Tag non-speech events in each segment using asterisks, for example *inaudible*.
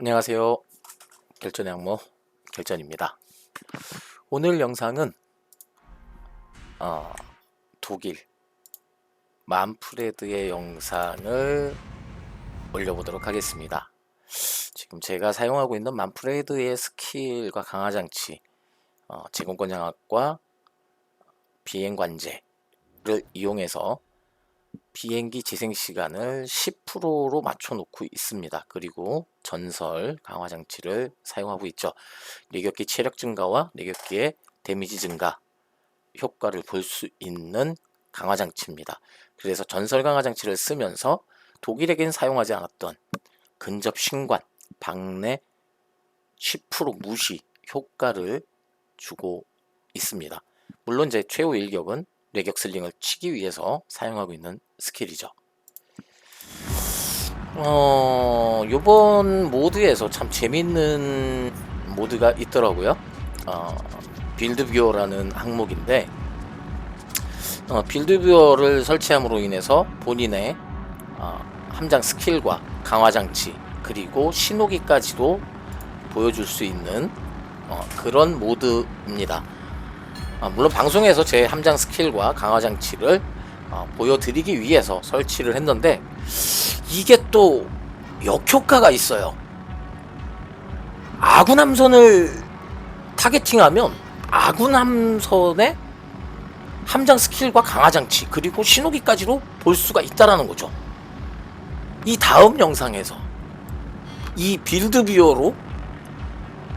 안녕하세요. 결전의 악모 결전입니다. 오늘 영상은 어, 독일 만프레드의 영상을 올려보도록 하겠습니다. 지금 제가 사용하고 있는 만프레드의 스킬과 강화장치, 어, 제공권 장악과 비행관제를 이용해서 비행기 재생 시간을 10%로 맞춰 놓고 있습니다. 그리고 전설 강화 장치를 사용하고 있죠. 내격기 체력 증가와 내격기의 데미지 증가 효과를 볼 수 있는 강화 장치입니다. 그래서 전설 강화 장치를 쓰면서 독일에겐 사용하지 않았던 근접 신관, 박내 10% 무시 효과를 주고 있습니다. 물론 제 최후 일격은 뇌격 슬링을 치기 위해서 사용하고 있는 스킬이죠. 어, 요번 모드에서 참 재밌는 모드가 있더라고요. 어, 빌드뷰어라는 항목인데, 어, 빌드뷰어를 설치함으로 인해서 본인의 어, 함장 스킬과 강화 장치 그리고 신호기까지도 보여줄 수 있는 어, 그런 모드입니다. 아, 물론 방송에서 제 함장 스킬과 강화 장치를 어, 보여드리기 위해서 설치를 했는데 이게 또 역효과가 있어요. 아군 함선을 타겟팅하면 아군 함선의 함장 스킬과 강화 장치 그리고 신호기까지도 볼 수가 있다라는 거죠. 이 다음 영상에서 이 빌드 뷰어로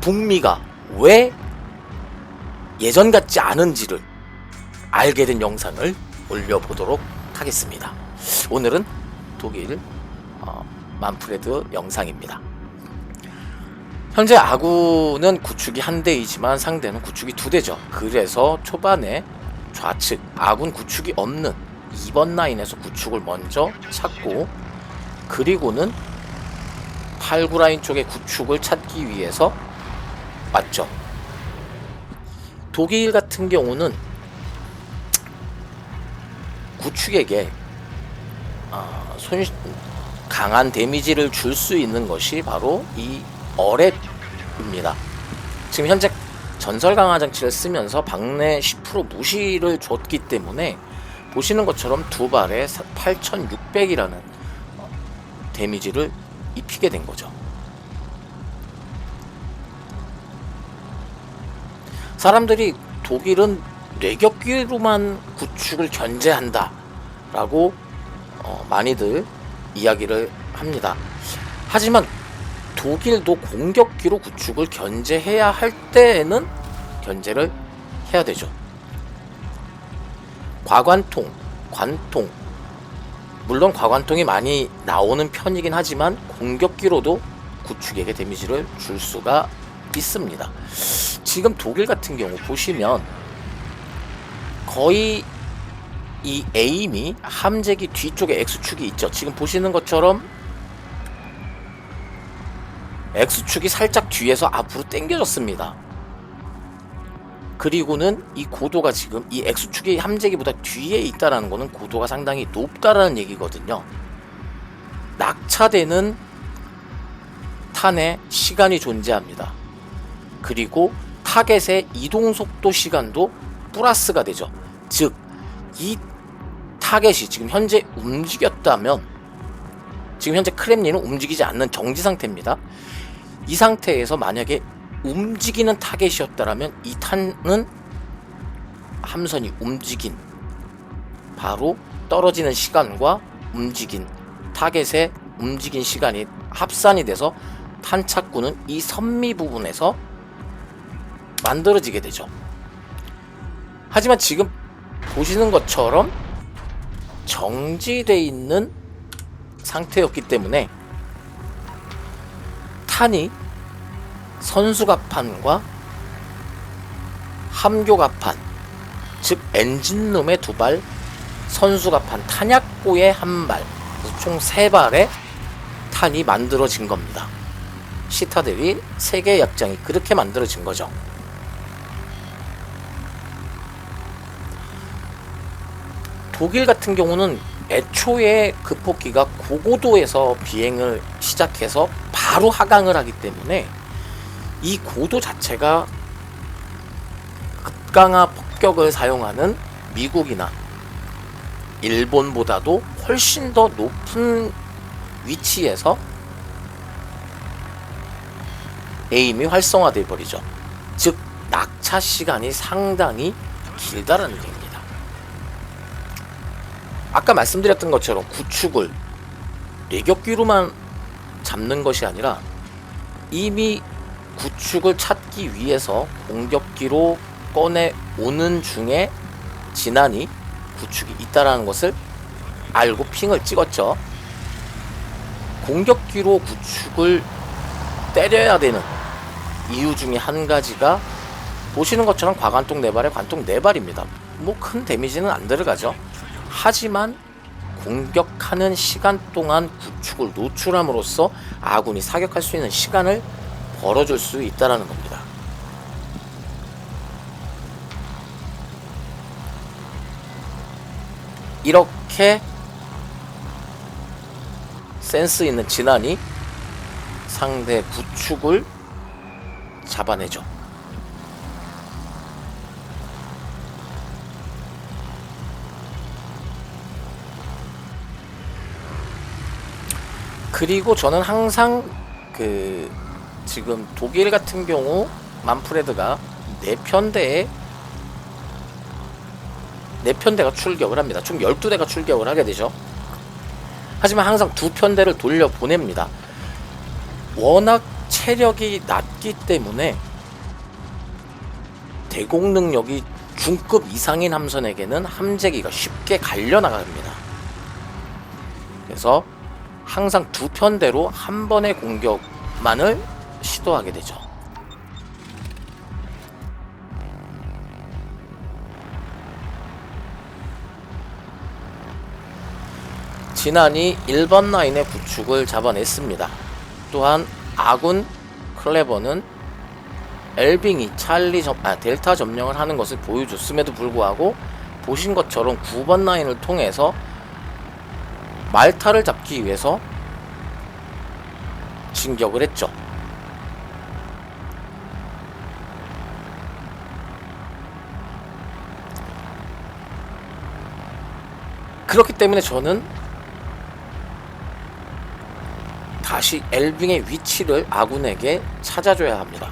북미가 왜 예전 같지 않은지를 알게 된 영상을 올려보도록 하겠습니다. 오늘은 독일 어, 만프레드 영상입니다. 현재 아군은 구축이 한 대이지만 상대는 구축이 두 대죠. 그래서 초반에 좌측 아군 구축이 없는 2번 라인에서 구축을 먼저 찾고 그리고는 8구 라인 쪽의 구축을 찾기 위해서 왔죠. 독일 같은 경우는 구축에게 어, 손 강한 데미지를 줄 수 있는 것이 바로 이 어랩입니다. 지금 현재 전설 강화 장치를 쓰면서 박내 10% 무시를 줬기 때문에 보시는 것처럼 두 발에 8600이라는 데미지를 입히게 된 거죠. 사람들이 독일은 뇌격기로만 구축을 견제한다 라고 어, 많이들 이야기를 합니다. 하지만 독일도 공격기로 구축을 견제해야 할 때에는 견제를 해야 되죠. 과관통, 관통, 물론 과관통이 많이 나오는 편이긴 하지만 공격기로도 구축에게 데미지를 줄 수가 있습니다. 지금 독일 같은 경우 보시면 거의 이 에임이 함재기 뒤쪽에 X축이 있죠. 지금 보시는 것처럼 X축이 살짝 뒤에서 앞으로 당겨졌습니다. 그리고는 이 고도가 지금 이 X축이 함재기보다 뒤에 있다라는 것은 고도가 상당히 높다라는 얘기거든요. 낙차되는 탄의 시간이 존재합니다. 그리고 타겟의 이동 속도 시간도 플러스가 되죠. 즉, 이 타겟이 지금 현재 움직였다면 지금 현재 크렘린은 움직이지 않는 정지 상태입니다. 이 상태에서 만약에 움직이는 타겟이었다라면 이 탄은 함선이 움직인 바로 떨어지는 시간과 움직인 타겟의 움직인 시간이 합산이 돼서 탄착구는 이 선미 부분에서 만들어지게 되죠. 하지만 지금 보시는 것처럼 정지돼 있는 상태였기 때문에 탄이 선수갑판과 함교갑판 즉 엔진룸의 두 발, 선수갑판 탄약고의 한 발, 총 세 발의 탄이 만들어진 겁니다. 시타들이 세계 약장이 그렇게 만들어진 거죠. 독일 같은 경우는 애초에 그 폭기가 고고도에서 비행을 시작해서 바로 하강을 하기 때문에 이 고도 자체가 급강하 폭격을 사용하는 미국이나 일본보다도 훨씬 더 높은 위치에서 에임이 활성화돼 버리죠. 즉 낙차 시간이 상당히 길다라는 얘기입니다. 아까 말씀드렸던 것처럼 구축을 내격기로만 잡는 것이 아니라 이미 구축을 찾기 위해서 공격기로 꺼내 오는 중에 진안이 구축이 있다라는 것을 알고 핑을 찍었죠. 공격기로 구축을 때려야 되는 이유 중에 한 가지가 보시는 것처럼 과관통 네발에 관통 네발입니다. 뭐 큰 데미지는 안 들어가죠. 하지만 공격하는 시간 동안 구축을 노출함으로써 아군이 사격할 수 있는 시간을 벌어줄 수 있다라는 겁니다. 이렇게 센스 있는 진안이 상대 구축을 잡아내죠. 그리고 저는 항상 그 지금 독일 같은 경우 만프레드가 네 편대에 네 편대가 출격을 합니다. 총 12대가 출격을 하게 되죠. 하지만 항상 두 편대를 돌려 보냅니다. 워낙 체력이 낮기 때문에 대공 능력이 중급 이상인 함선에게는 함재기가 쉽게 갈려 나갑니다. 그래서 항상 두 편대로 한 번의 공격만을 시도하게 되죠. 진안이 1번 라인의 구축을 잡아냈습니다. 또한 아군 클레버는 엘빙이 찰리 점, 아, 델타 점령을 하는 것을 보여줬음에도 불구하고 보신 것처럼 9번 라인을 통해서 말타를 잡기 위해서 진격을 했죠. 그렇기 때문에 저는 다시 엘빙의 위치를 아군에게 찾아줘야 합니다.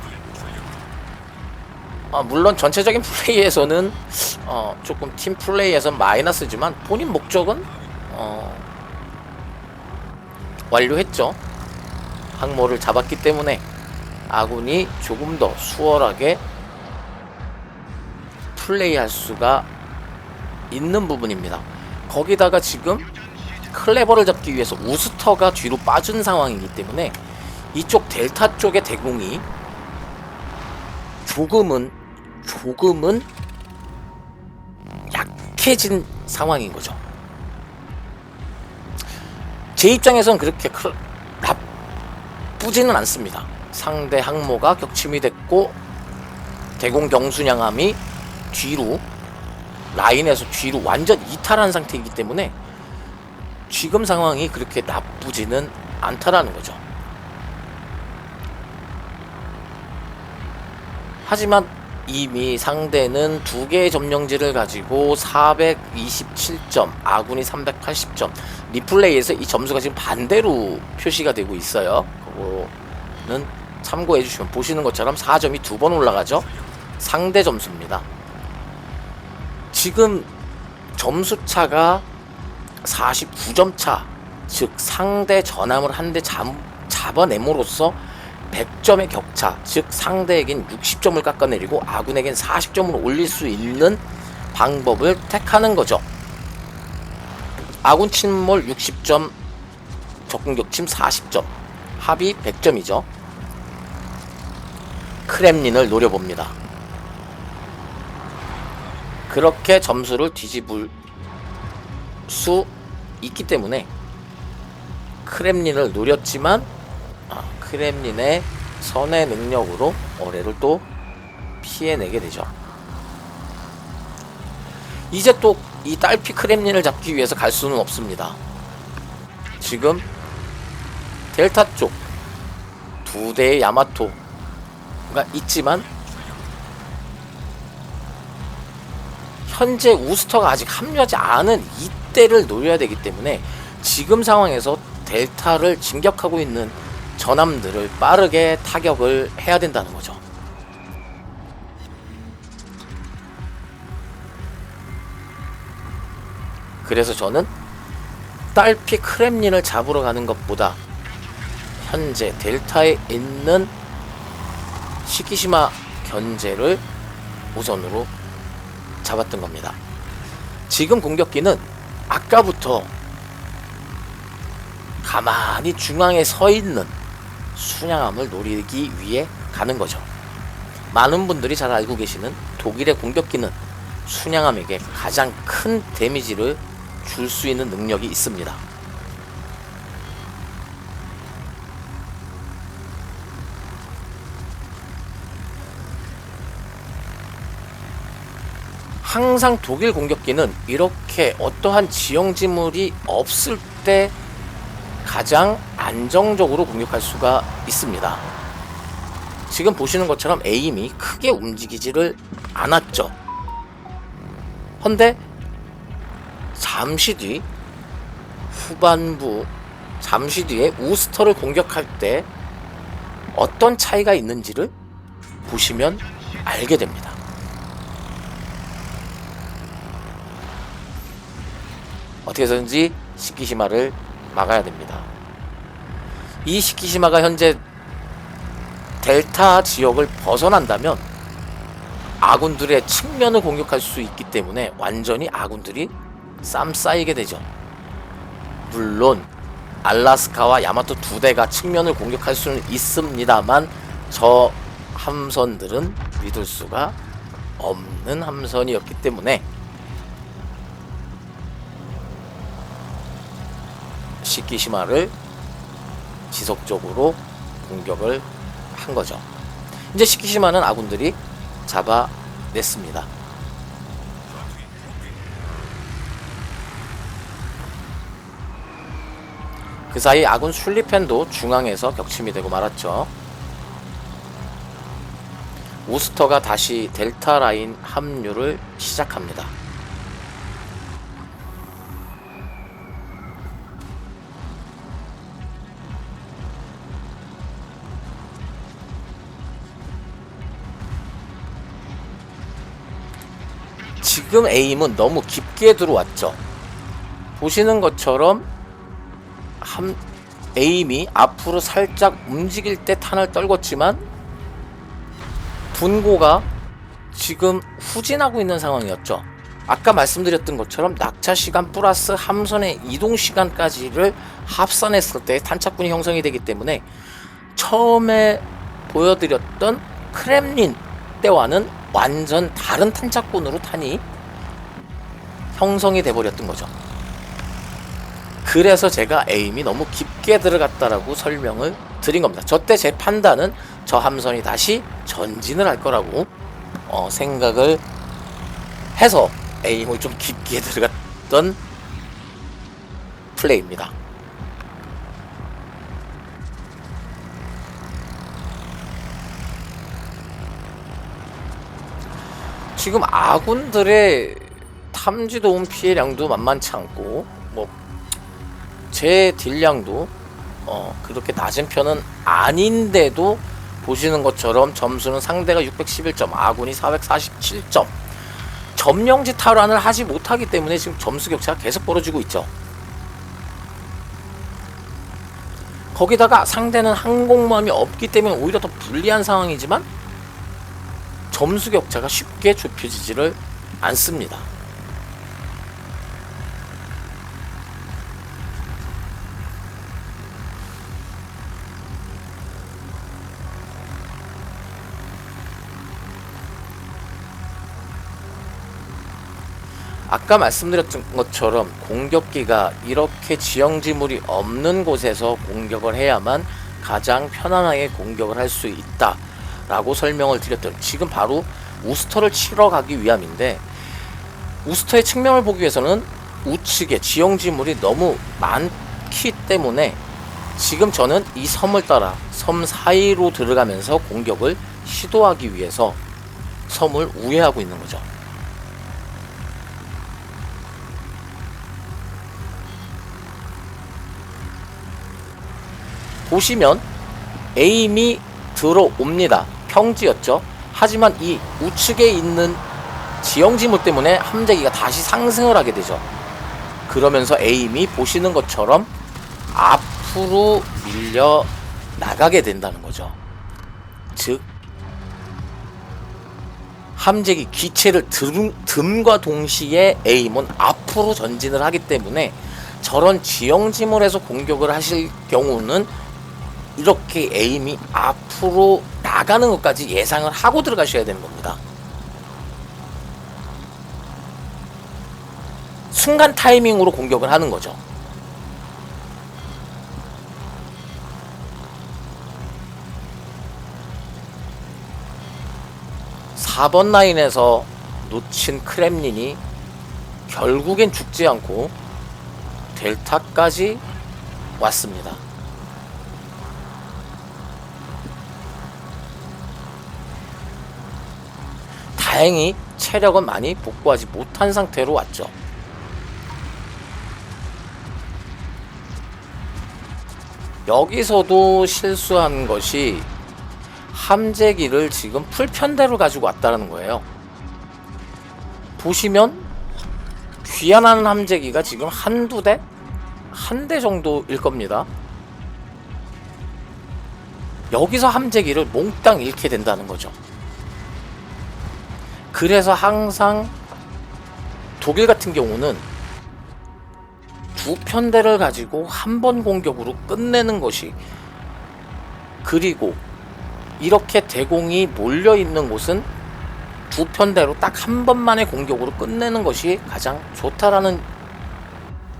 아, 물론 전체적인 플레이에서는 어, 조금 팀 플레이에서 마이너스지만 본인 목적은 어, 완료했죠. 항모를 잡았기 때문에 아군이 조금 더 수월하게 플레이할 수가 있는 부분입니다. 거기다가 지금 클레버를 잡기 위해서 우스터가 뒤로 빠진 상황이기 때문에 이쪽 델타 쪽의 대공이 조금은 조금은 약해진 상황인 거죠. 제 입장에선 그렇게 클, 나쁘지는 않습니다. 상대 항모가 격침이 됐고 대공 경순양함이 뒤로 라인에서 뒤로 완전 이탈한 상태이기 때문에 지금 상황이 그렇게 나쁘지는 않다라는 거죠. 하지만 이미 상대는 두 개의 점령지를 가지고 427점, 아군이 380점. 리플레이에서 이 점수가 지금 반대로 표시가 되고 있어요. 그거는 참고해 주시면 보시는 것처럼 4점이 두 번 올라가죠. 상대 점수입니다. 지금 점수 차가 49점 차, 즉 상대 전함을 한 대 잡아냄으로써 100점의 격차, 즉 상대에겐 60점을 깎아내리고 아군에겐 40점을 올릴 수 있는 방법을 택하는 거죠. 아군 침몰 60점, 적군 격침 40점, 합이 100점이죠. 크렘린을 노려봅니다. 그렇게 점수를 뒤집을 수 있기 때문에 크렘린을 노렸지만 아, 크렘린의 선의 능력으로 어뢰를 또 피해내게 되죠. 이제 또 이 딸피 크렘린을 잡기 위해서 갈 수는 없습니다. 지금 델타 쪽 두 대의 야마토가 있지만 현재 우스터가 아직 합류하지 않은 이때를 노려야 되기 때문에 지금 상황에서 델타를 진격하고 있는 전함들을 빠르게 타격을 해야 된다는 거죠. 그래서 저는 딸피 크렘린을 잡으러 가는 것보다 현재 델타에 있는 시키시마 견제를 우선으로 잡았던 겁니다. 지금 공격기는 아까부터 가만히 중앙에 서 있는 순양함을 노리기 위해 가는 거죠. 많은 분들이 잘 알고 계시는 독일의 공격기는 순양함에게 가장 큰 데미지를 줄 수 있는 능력이 있습니다. 항상 독일 공격기는 이렇게 어떠한 지형지물이 없을 때 가장 안정적으로 공격할 수가 있습니다. 지금 보시는 것처럼 에임이 크게 움직이지를 않았죠. 헌데 잠시 뒤 후반부 잠시 뒤에 우스터를 공격할 때 어떤 차이가 있는지를 보시면 알게 됩니다. 어떻게 해서든지 시키시마를 막아야 됩니다. 이 시키시마가 현재 델타 지역을 벗어난다면 아군들의 측면을 공격할 수 있기 때문에 완전히 아군들이 쌈 쌓이게 되죠. 물론 알라스카와 야마토 두 대가 측면을 공격할 수는 있습니다만 저 함선들은 믿을 수가 없는 함선이었기 때문에 시키시마를 지속적으로 공격을 한 거죠. 이제 시키시마는 아군들이 잡아냈습니다. 그 사이 아군 슐리펜도 중앙에서 격침이 되고 말았죠. 우스터가 다시 델타 라인 합류를 시작합니다. 지금 에임은 너무 깊게 들어왔죠. 보시는 것처럼 한 에임이 앞으로 살짝 움직일 때 탄을 떨궜지만 분고가 지금 후진하고 있는 상황이었죠. 아까 말씀드렸던 것처럼 낙차 시간 플러스 함선의 이동 시간까지를 합산했을 때 탄착군이 형성이 되기 때문에 처음에 보여드렸던 크렘린 때와는 완전 다른 탄착군으로 탄이 형성이 돼버렸던 거죠. 그래서 제가 에임이 너무 깊게 들어갔다라고 설명을 드린 겁니다. 저 때 제 판단은 저 함선이 다시 전진을 할 거라고 어, 생각을 해서 에임을 좀 깊게 *laughs* 들어갔던 플레이입니다. 지금 아군들의 탐지 도움 피해량도 만만치 않고 뭐제 딜량도 어 그렇게 낮은 편은 아닌데도 보시는 것처럼 점수는 상대가 611점, 아군이 447점. 점령지 탈환을 하지 못하기 때문에 지금 점수 격차가 계속 벌어지고 있죠. 거기다가 상대는 항공모함이 없기 때문에 오히려 더 불리한 상황이지만 점수 격차가 쉽게 좁혀지지를 않습니다. 아까 말씀드렸던 것처럼 공격기가 이렇게 지형지물이 없는 곳에서 공격을 해야만 가장 편안하게 공격을 할 수 있다 라고 설명을 드렸던 지금 바로 우스터를 치러 가기 위함인데 우스터의 측면을 보기 위해서는 우측에 지형지물이 너무 많기 때문에 지금 저는 이 섬을 따라 섬 사이로 들어가면서 공격을 시도하기 위해서 섬을 우회하고 있는 거죠. 보시면 에임이 들어옵니다. 평지였죠. 하지만 이 우측에 있는 지형지물 때문에 함재기가 다시 상승을 하게 되죠. 그러면서 에임이 보시는 것처럼 앞으로 밀려 나가게 된다는 거죠. 즉 함재기 기체를 등, 듬과 동시에 에임은 앞으로 전진을 하기 때문에 저런 지형지물에서 공격을 하실 경우는 이렇게 에임이 앞으로 나가는 것까지 예상을 하고 들어가셔야 되는 겁니다. 순간 타이밍으로 공격을 하는 거죠. 사번 라인에서 놓친 크렘린이 결국엔 죽지 않고 델타까지 왔습니다. 다행히 체력은 많이 복구하지 못한 상태로 왔죠. 여기서도 실수한 것이 함재기를 지금 풀편대로 가지고 왔다는 거예요. 보시면 귀환하는 함재기가 지금 한두 대? 한 대 정도일 겁니다. 여기서 함재기를 몽땅 잃게 된다는 거죠. 그래서 항상 독일 같은 경우는 두 편대를 가지고 한 번 공격으로 끝내는 것이 그리고 이렇게 대공이 몰려 있는 곳은 두 편대로 딱 한 번만의 공격으로 끝내는 것이 가장 좋다라는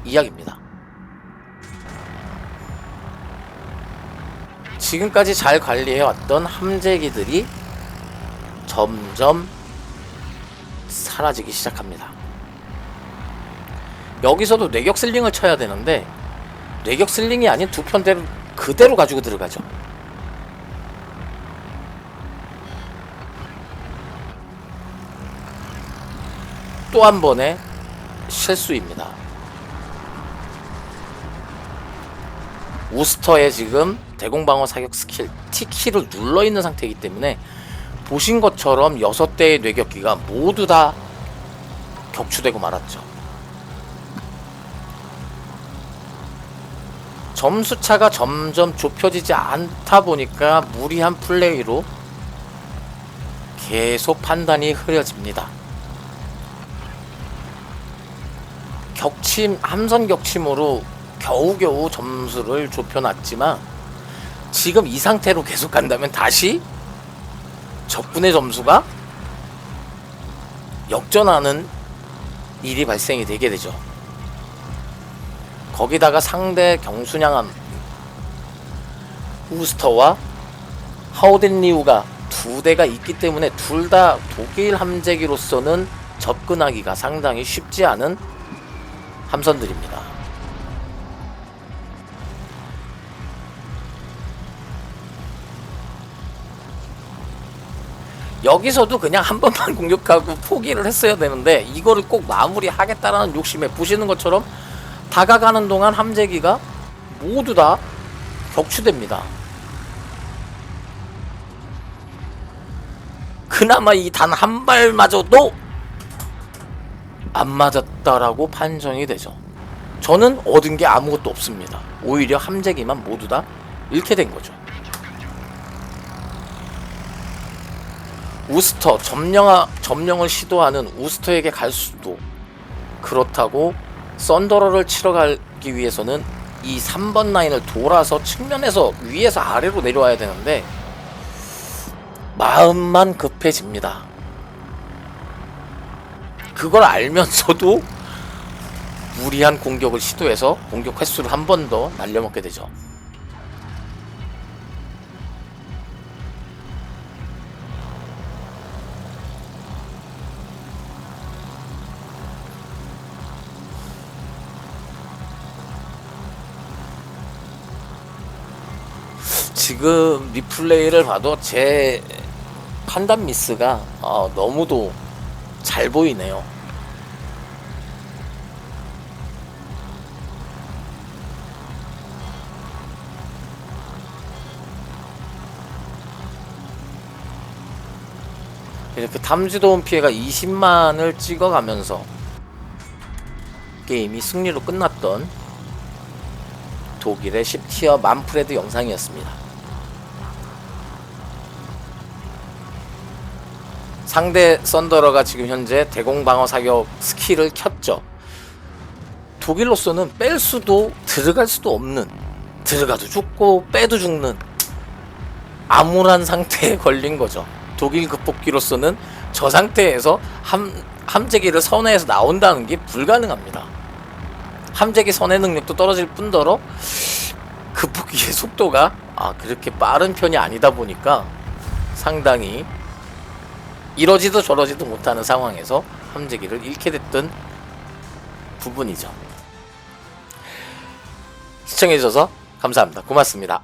이야기입니다. 지금까지 잘 관리해왔던 함재기들이 점점 사라지기 시작합니다. 여기서도 뇌격 슬링을 쳐야 되는데 뇌격 슬링이 아닌 두 편대를 그대로 가지고 들어가죠. 또 한 번의 실수입니다. 우스터에 지금 대공방어 사격 스킬 T키를 눌러 있는 상태이기 때문에 보신 것처럼 6대의 뇌격기가 모두 다 격추되고 말았죠. 점수차가 점점 좁혀지지 않다 보니까 무리한 플레이로 계속 판단이 흐려집니다. 격침, 함선 격침으로 겨우겨우 점수를 좁혀놨지만 지금 이 상태로 계속 간다면 다시 적군의 점수가 역전하는 일이 발생이 되게 되죠. 거기다가 상대 경순양함 우스터와 하우덴리우가 두 대가 있기 때문에 둘 다 독일 함재기로서는 접근하기가 상당히 쉽지 않은 함선들입니다. 여기서도 그냥 한 번만 *laughs* 공격하고 포기를 했어야 되는데 이거를 꼭 마무리하겠다라는 욕심에 보시는 것처럼 다가가는 동안 함재기가 모두 다 격추됩니다. 그나마 이 단 한 발마저도 안 맞았다라고 판정이 되죠. 저는 얻은 게 아무것도 없습니다. 오히려 함재기만 모두 다 잃게 된 거죠. 우스터 점령 점령을 시도하는 우스터에게 갈 수도 그렇다고 썬더러를 치러 가기 위해서는 이 3번 라인을 돌아서 측면에서 위에서 아래로 내려와야 되는데 마음만 급해집니다. 그걸 알면서도 무리한 공격을 시도해서 공격 횟수를 한 번 더 날려먹게 되죠. 지금 리플레이를 봐도 제 판단 미스가 어, 너무도 잘 보이네요. 이렇게 탐지도움 피해가 20만을 찍어가면서 게임이 승리로 끝났던 독일의 10티어 만프레드 영상이었습니다. 상대 썬더러가 지금 현재 대공 방어 사격 스킬을 켰죠. 독일로서는 뺄 수도 들어갈 수도 없는 들어가도 죽고 빼도 죽는 암울한 상태에 *laughs* 걸린 거죠. 독일 극복기로서는 저 상태에서 함, 함재기를 선회해서 나온다는 게 불가능합니다. 함재기 선회 능력도 떨어질 뿐더러 극복기의 *laughs* 속도가 아, 그렇게 빠른 편이 아니다 보니까 상당히 이러지도 저러지도 못하는 상황에서 함재기를 잃게 됐던 부분이죠. 시청해주셔서 감사합니다. 고맙습니다.